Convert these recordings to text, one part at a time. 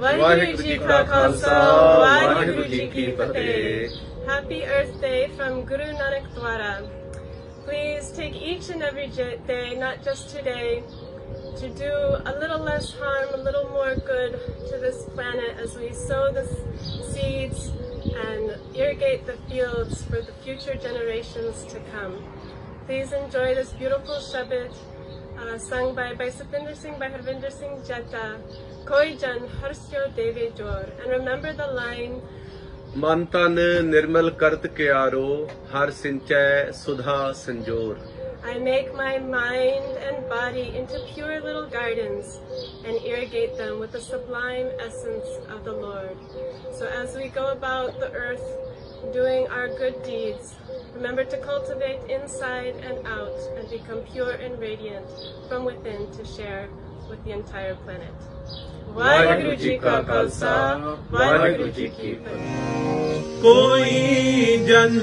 ਵਾਹਿਗੁਰੂ ਜੀ ਕਾ ਖਾਲਸਾ ਵਾਹਿਗੁਰੂ ਜੀ ਕੀ ਫਤਿਹ Happy Earth Day from Guru Nanak Dwara. Please take each and every j- day, not just today, to do a little less harm, a little more good to this planet as we sow the s- seeds and irrigate the fields for the future generations to come. Please enjoy this beautiful Shabad uh, sung by, by Sapinder Singh, by Harvinder Singh Jetta, Koi Jan Harsyo Deve Jor. And remember the line, ਮਨ ਤਨ ਨਿਰਮਲ ਕਰਤ ਕਿਆਰੋ ਹਰ ਸਿੰਚੈ ਸੁਧਾ ਸੰਜੋਰ I make my mind and body into pure little gardens and irrigate them with the sublime essence of the Lord. So as we go about the earth doing our good deeds, remember to cultivate inside and out and become pure and radiant from within to share with the entire planet. Waheguru ji ਕਾ ਖਾਲਸਾ, ਵਾਹਿਗੁਰੂ ਜੀ ਕੀ ਫਤਿਹ। ਕੋਈ ਜਨ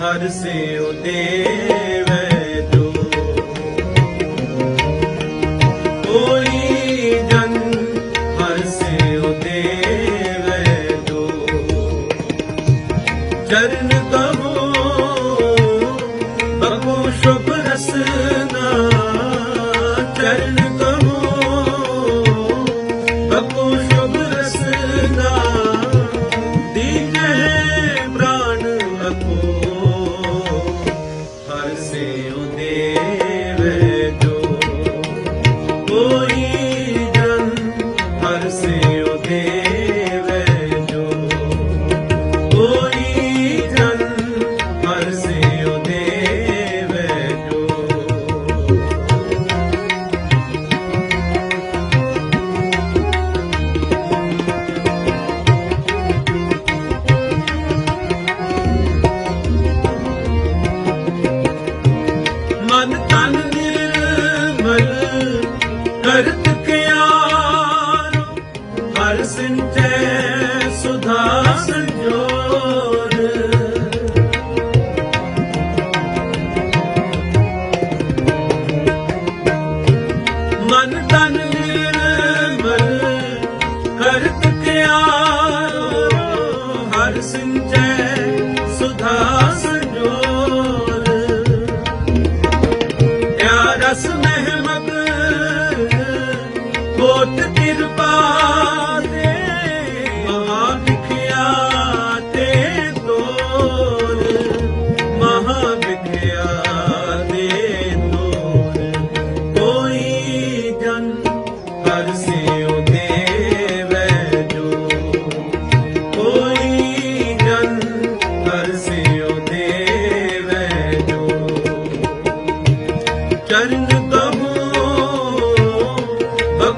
ਹਰ ਸਿਉ ਦੇਵੈ ਜੋ ਕੋਈ ਜਨ ਹਰ ਸਿਉ ਦੇਵੈ ਜੋ ਚਰਨ ਕਹੋ ਬਖੂ ਸ਼ੁਭ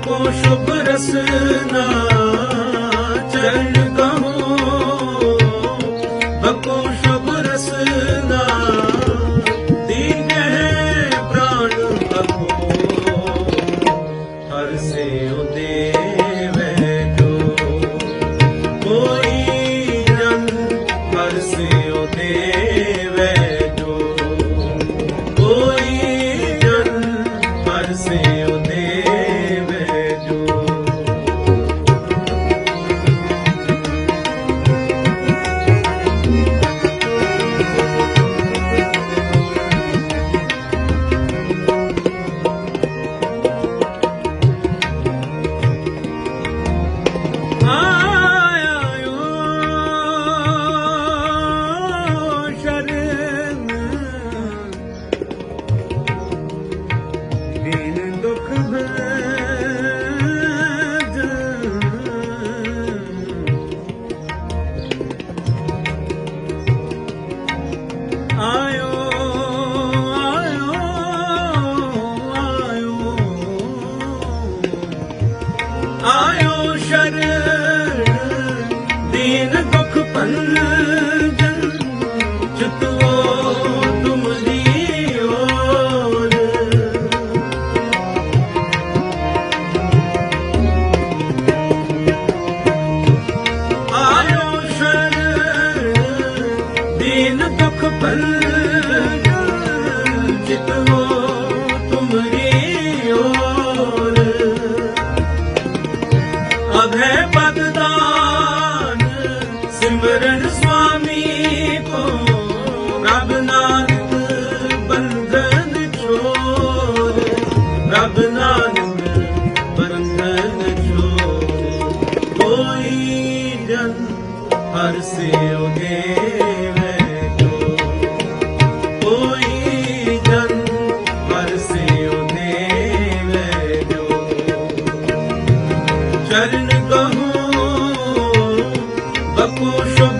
ਬਕੋ ਸ਼ੁਭ ਰਸਨਾ ਚਰਨ ਦੁਖ ਭੰਜਨ ਚਿਤਵੋ ਤੁਮ ਓਰ ਸਭੇ ਪਦਦਾਨ ਸਿਮਰਨ ਸੁਆਮੀ ਕੋ ਪ੍ਰਭ ਨਾਨਕ ਬੰਧਨ ਛੋੜ ਪ੍ਰਭ ਨਾਨਕ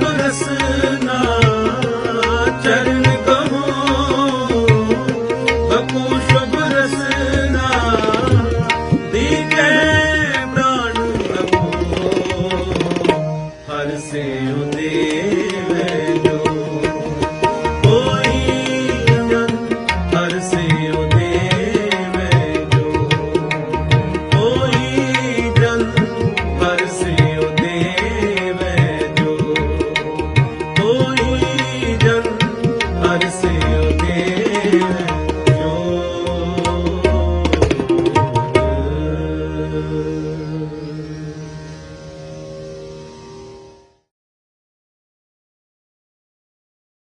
Abrasına